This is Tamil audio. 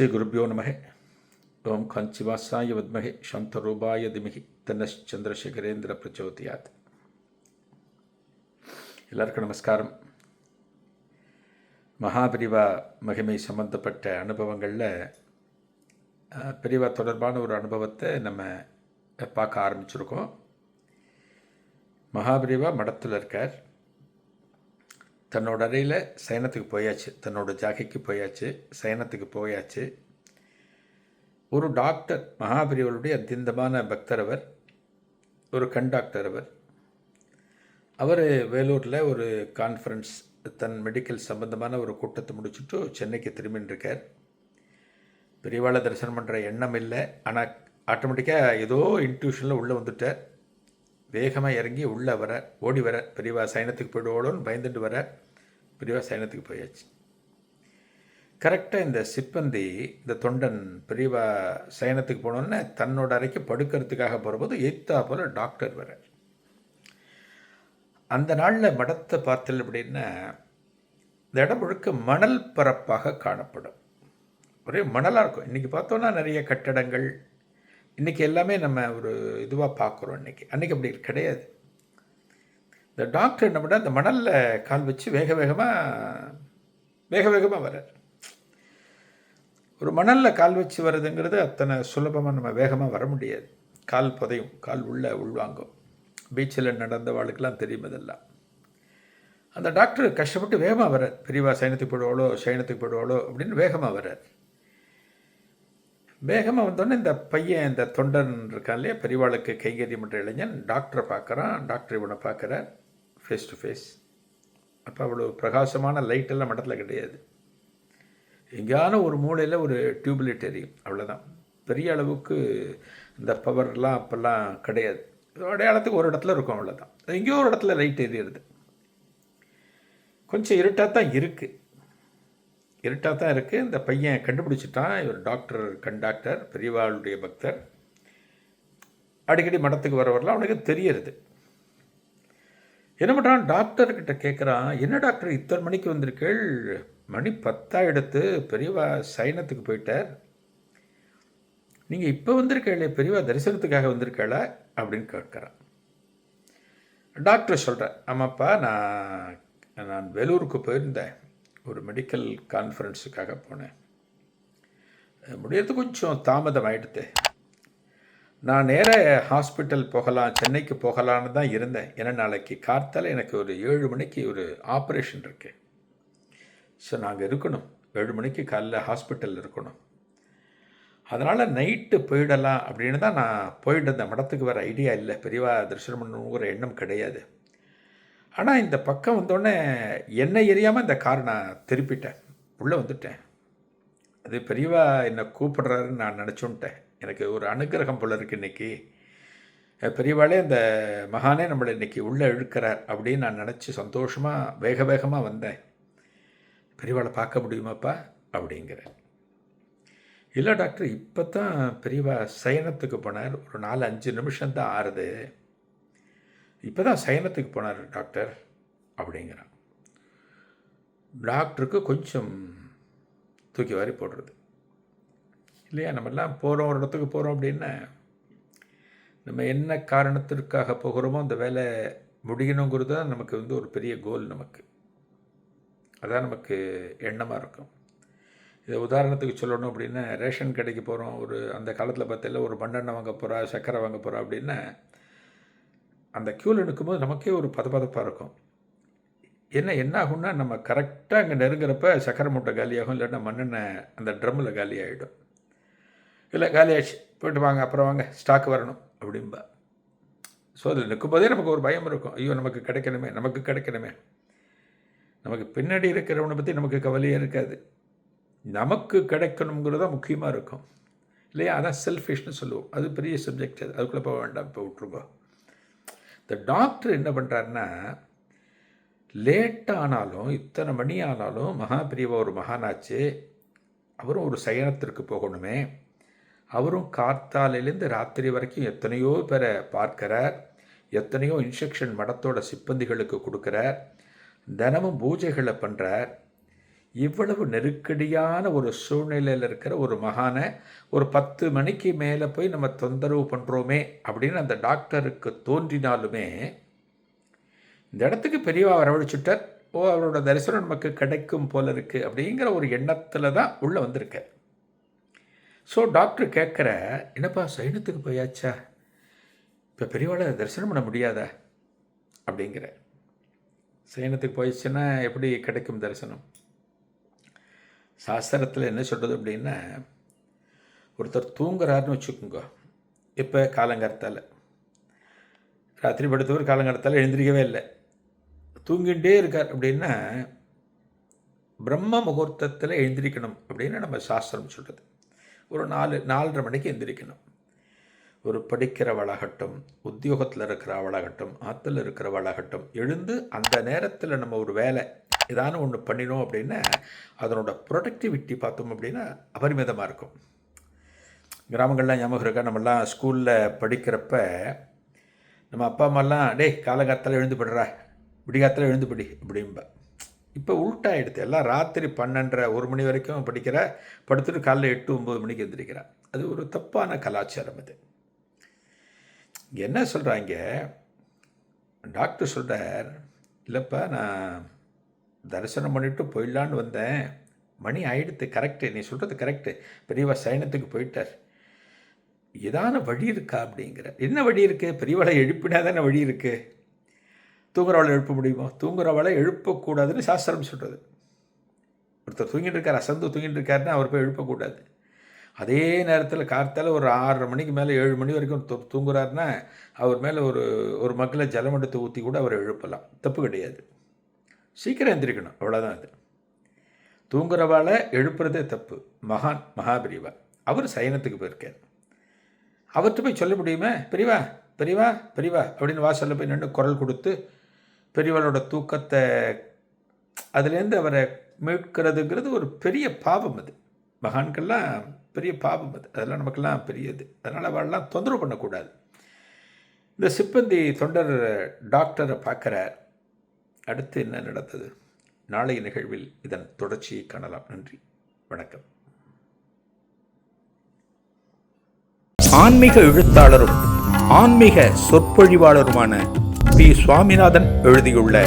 ஸ்ரீ குருப்பியோ நமகே. ஓம் காஞ்சிவாசாய வித்மகே. சாந்தரூபாய திமிகி. தன்னஸ் சந்திரசேகரேந்திர பிரச்சோதியாத். எல்லாருக்கும் நமஸ்காரம். மகாபிரிவா மகிமை சம்பந்தப்பட்ட அனுபவங்களில் பிரிவா தொடர்பான ஒரு அனுபவத்தை நம்ம பார்க்க ஆரம்பிச்சிருக்கோம். மகாபிரிவா மடத்தில் இருக்கார். தன்னோட அறையில் சயனத்துக்கு போயாச்சு. தன்னோட ஜாகைக்கு போயாச்சு. சயனத்துக்கு போயாச்சு. ஒரு டாக்டர் மகாபிரிவருடைய அத்தியந்தமான பக்தர் அவர் ஒரு கண் டாக்டர் அவர். அவர் வேலூரில் ஒரு கான்ஃபரன்ஸ் தன் மெடிக்கல் சம்பந்தமான ஒரு கூட்டத்தை முடிச்சுட்டு சென்னைக்கு திரும்பின்னு இருக்கார் பெரியவாளை தரிசனம் பண்ணுற எண்ணம் இல்லை. ஆனால் ஆட்டோமேட்டிக்காக ஏதோ இன்ட்யூஷனில் உள்ளே வந்துட்டார். வேகமாக இறங்கி உள்ளே வர ஓடி வர பெரியவா சைனத்துக்கு போயிடுவோன்னு பயந்துட்டு வர பெரியவா சைனத்துக்கு போயாச்சு. கரெக்டாக இந்த சிப்பந்தி இந்த தொண்டன் பெரியவா சயனத்துக்கு போனோன்னே தன்னோட அறைக்கு படுக்கிறதுக்காக போகிறபோது எய்த்தா போல் டாக்டர் வர. அந்த நாளில் மடத்தை பார்த்தல் அப்படின்னா இந்த இடம் முழுக்க மணல் பரப்பாக காணப்படும். ஒரே மணலாக இருக்கும். இன்றைக்கி பார்த்தோன்னா நிறைய கட்டடங்கள் இன்றைக்கி எல்லாமே நம்ம ஒரு இதுவாக பார்க்குறோம் இன்றைக்கி அன்றைக்கி அப்படி கிடையாது. இந்த டாக்டர் என்ன பண்ண அந்த மணலில் கால் வச்சு வேக வேகமாக வேக வேகமாக வர்றார். ஒரு மணலில் கால் வச்சு வர்றதுங்கிறது அத்தனை சுலபமாக நம்ம வேகமாக வர முடியாது. கால் புதையும் கால் உள்ளே உள்வாங்கும். பீச்சில் நடந்த வாழ்க்கெல்லாம் தெரியும் இதெல்லாம். அந்த டாக்டர் கஷ்டப்பட்டு வேகமாக வர்றார். பெரியவா சைனத்துக்கு போடுவாளோ சைனத்துக்கு போடுவாளோ அப்படின்னு வேகமாக வர்றார். வேகமாக வந்தோடனே இந்த பையன் இந்த தொண்டன் இருக்கான் இல்லையா பெரிவாளுக்கு கைங்கரியம் பண்ணுற இளைஞன் டாக்டரை பார்க்குறான். டாக்டர் இவனை பார்க்குறார். ஃபேஸ் டு ஃபேஸ் அப்போ அவ்வளோ பிரகாசமான லைட்டெல்லாம் மடத்தில் கிடையாது. எங்கேயான ஒரு மூலையில் ஒரு டியூப்லைட் எரியும் அவ்வளோதான் பெரிய அளவுக்கு இந்த பவர்லாம் அப்போல்லாம் கிடையாது. அடையாளத்துக்கு ஒரு இடத்துல இருக்கும் அவ்வளோதான் எங்கேயோ ஒரு இடத்துல லைட் எரியிறது கொஞ்சம் இருட்டாக தான் இருக்குது இருட்டாக தான் இருக்குது இந்த பையன் கண்டுபிடிச்சிட்டான். இவர் டாக்டர் கண்டாக்டர் பெரியவாளுடைய பக்தர். அடிக்கடி மடத்துக்கு வரவரெல்லாம் அவனுக்கு தெரியறது. என்ன பண்ணுறான் டாக்டர்கிட்ட கேட்குறான் என்ன டாக்டர் இத்தனை மணிக்கு வந்திருக்கீள்? மணி பத்தா எடுத்து பெரியவா சைனத்துக்கு போயிட்டார். நீங்கள் இப்போ வந்திருக்கீங்களே பெரியவா தரிசனத்துக்காக வந்திருக்காளா? அப்படின்னு கேட்குறான். டாக்டர் சொல்கிறேன் ஆமாப்பா நான் நான் வேலூருக்கு போயிருந்தேன். ஒரு மெடிக்கல் கான்ஃபரன்ஸுக்காக போனேன். முடியறது கொஞ்சம் தாமதம் ஆயிடுத்து நான் நேர ஹாஸ்பிட்டல் போகலாம் சென்னைக்கு போகலான்னு தான் இருந்தேன். ஏன்னா நாளைக்கு கார்த்தால் எனக்கு ஒரு ஏழு மணிக்கு ஒரு ஆப்ரேஷன் இருக்குது ஸோ நாங்கள் இருக்கணும். ஏழு மணிக்கு காலைல ஹாஸ்பிட்டலில் இருக்கணும். அதனால் நைட்டு போயிடலாம் அப்படின்னு தான் நான் போயிட்டு இருந்தேன். மடத்துக்கு வர ஐடியா இல்லை. பெரியவா தரிசனம் பண்ணணுங்கிற எண்ணம் கிடையாது. ஆனால் இந்த பக்கம் வந்தோடனே என்னை எரியாமல் இந்த காரை நான் திருப்பிட்டேன். உள்ளே வந்துட்டேன். அது பெரியவா என்னை கூப்பிடுறாருன்னு நான் நினச்சோன்ட்டேன் எனக்கு ஒரு அனுகிரகம் போல இருக்கு இன்றைக்கி பெரியவாளே அந்த மகானே நம்மளை இன்னைக்கு உள்ளே இழுக்கிறார் அப்படின்னு நான் நினச்சி சந்தோஷமாக வேக வேகமாக வந்தேன். பெரியவாளை பார்க்க முடியுமாப்பா? அப்படிங்கிறேன். இல்லை டாக்டர் இப்போ தான் பெரியவா சயனத்துக்கு போனார். ஒரு நாலு அஞ்சு நிமிஷம் தான் ஆறுது. இப்போ தான் சயனத்துக்கு போனார் டாக்டர் அப்படிங்கிறான். டாக்டருக்கு கொஞ்சம் தூக்கி வாரி போடுறது. இல்லையா நம்மெல்லாம் போகிறோம் ஒரு இடத்துக்கு போகிறோம் அப்படின்னா நம்ம என்ன காரணத்திற்காக போகிறோமோ அந்த வேலை முடியணுங்கிறது தான் நமக்கு வந்து ஒரு பெரிய கோல் நமக்கு. அதான் நமக்கு எண்ணமாக இருக்கும். இதை உதாரணத்துக்கு சொல்லணும் அப்படின்னா ரேஷன் கடைக்கு போகிறோம் ஒரு அந்த காலத்தில் பார்த்தால ஒரு மண்ணெண்ணெய் வாங்க போகிறா சர்க்கரை வாங்க போகிறா அப்படின்னா அந்த க்யூவில் நிற்கும்போது நமக்கே ஒரு பதப்பதப்பாக இருக்கும். என்ன என்ன ஆகும்னா நம்ம கரெக்டாக அங்கே நெருங்குறப்ப சக்கரை மூட்டை காலியாகும் இல்லைன்னா மண்ணெண்ணெய் அந்த ட்ரம்மில் காலி ஆகிடும் இல்லை காலி ஆயிடுச்சு போயிட்டு வாங்க அப்புறம் வாங்க ஸ்டாக் வரணும் அப்படிம்பா. ஸோ அதில் நிற்கும்போதே நமக்கு ஒரு பயம் இருக்கும். ஐயோ நமக்கு கிடைக்கணுமே நமக்கு கிடைக்கணுமே. நமக்கு பின்னாடி இருக்கிறவனை பற்றி நமக்கு கவலையே இருக்காது. நமக்கு கிடைக்கணுங்கிறது தான் முக்கியமாக இருக்கும். இல்லையா? அதான் செல்ஃபிஷ்னு சொல்லுவோம். அது பெரிய சப்ஜெக்ட் அது. அதுக்குள்ளே போக வேண்டாம் இப்போ விட்ருக்கோம் இந்த டாக்டர் என்ன பண்ணுறாருன்னா லேட் ஆனாலும் இத்தனை மணி ஆனாலும் மகாபிரிவா ஒரு மகானாச்சு அவரும் ஒரு சயனத்திற்கு போகணுமே. அவரும் கார்த்தாலையிலேருந்து ராத்திரி வரைக்கும் எத்தனையோ பேரை பார்க்கிறார் எத்தனையோ இன்ஸ்ட்ரக்ஷன் மடத்தோட சிப்பந்திகளுக்கு கொடுக்குறார் தினமும் பூஜைகளை பண்ணுறார் இவ்வளவு நெருக்கடியான ஒரு சூழ்நிலையில் இருக்கிற ஒரு மகானை ஒரு பத்து மணிக்கு மேலே போய் நம்ம தொந்தரவு பண்ணுறோமே அப்படின்னு அந்த டாக்டருக்கு தோன்றினாலுமே இந்த இடத்துக்கு பெரியவா வரவழைச்சுட்டார். ஓ அவரோட தரிசனம் நமக்கு கிடைக்கும் போல இருக்குது அப்படிங்கிற ஒரு எண்ணத்தில் தான் உள்ளே வந்திருக்க ஸோ டாக்டர் கேட்குற என்னப்பா சைனத்துக்கு போயாச்சா? இப்போ பெரியவாளை தரிசனம் பண்ண முடியாதா? அப்படிங்கிற சைனத்துக்கு போயிடுச்சுன்னா எப்படி கிடைக்கும் தரிசனம்? சாஸ்திரத்தில் என்ன சொல்கிறது அப்படின்னா ஒருத்தர் தூங்குறாருன்னு வச்சுக்கோங்க. இப்போ காலங்காலத்தால் ராத்திரி படுத்தவர் காலங்காலத்தால் எழுந்திரிக்கவே இல்லை. தூங்கிட்டே இருக்கார் அப்படின்னா பிரம்ம முகூர்த்தத்தில் எழுந்திரிக்கணும் அப்படின்னு நம்ம சாஸ்திரம் சொல்கிறது ஒரு நாலு நாலரை மணிக்கு எந்திரிக்கணும் ஒரு படிக்கிறவளாகட்டும் உத்தியோகத்தில் இருக்கிறவளாகட்டும் ஆற்றுல இருக்கிறவளாகட்டும் எழுந்து அந்த நேரத்தில் நம்ம ஒரு வேலை ஏதான ஒன்று பண்ணினோம் அப்படின்னா அதனோட ப்ரொடக்டிவிட்டி பார்த்தோம் அப்படின்னா அபரிமிதமாக இருக்கும். கிராமங்கள்லாம் ஞாபகம் இருக்கா? நம்மலாம் ஸ்கூலில் படிக்கிறப்ப நம்ம அப்பா அம்மாலாம் டேய் காலங்காலத்தில் எழுந்து படுறா விடிகாத்தில் எழுந்து படி அப்படிம்பா. இப்போ உள்டாயிடுது. எல்லாம் ராத்திரி பன்னெண்டரை ஒரு மணி வரைக்கும் படிக்கிற படுத்துட்டு காலைல எட்டு ஒம்பது மணிக்கு எழுந்திரிக்கிறா அது ஒரு தப்பான கலாச்சாரம் அது. இங்கே என்ன சொல்கிறாங்க டாக்டர் சொல்கிறார் இல்லைப்பா நான் தரிசனம் பண்ணிவிட்டு போயிடலான்னு வந்தேன். மணி ஆயிடுத்து கரெக்டு நீ சொல்கிறது கரெக்டு பெரியவா சயனத்துக்கு போயிட்டார். ஏதான வழி இருக்கா? அப்படிங்கிற. என்ன வழி இருக்குது பெரியவளை எழுப்பினா தானே வழி இருக்குது தூங்குறவளை எழுப்ப முடியுமா? தூங்குறவளை எழுப்பக்கூடாதுன்னு சாஸ்திரம் சொல்கிறது ஒருத்தர் தூங்கிட்டு இருக்கார் அசந்து தூங்கிட்டு இருக்காருன்னா அவர் போய் எழுப்பக்கூடாது. அதே நேரத்தில் கார்த்தால ஒரு ஆறரை மணிக்கு மேலே ஏழு மணி வரைக்கும் தூ தூங்குறாருன்னா அவர் மேலே ஒரு ஒரு மக்களை ஜலம் எடுத்து ஊற்றி கூட அவரை எழுப்பலாம். தப்பு கிடையாது. சீக்கிரம் எந்திரிக்கணும். அவ்வளோதான் அது. தூங்குறவாளை எழுப்புறதே தப்பு. மகான் மகாபிரிவா. அவர் சயனத்துக்கு போயிருக்கார். அவர்கிட்ட போய் சொல்ல முடியுமே? பெரியவா பெரியவா பெரியவா அப்படின்னு வாசலில் போய் நின்று குரல் கொடுத்து பெரியவளோட தூக்கத்தை அதுலேருந்து அவரை மீட்கிறதுங்கிறது ஒரு பெரிய பாவம் அது. மகான்கள்லாம் பெரிய பாபம் அது. அதெல்லாம் நமக்கெல்லாம் பெரியது. அதனால் அவள்லாம் தொந்தரவு பண்ணக்கூடாது. இந்த சிப்பந்தி தொண்டர் டாக்டரை பார்க்குறார். அடுத்து என்ன நடந்தது? நாளைய நிகழ்வில் இதன் தொடர்ச்சியை காணலாம். நன்றி. வணக்கம். ஆன்மீக எழுத்தாளரும் ஆன்மீக சொற்பொழிவாளருமான பி. சுவாமிநாதன் எழுதியுள்ள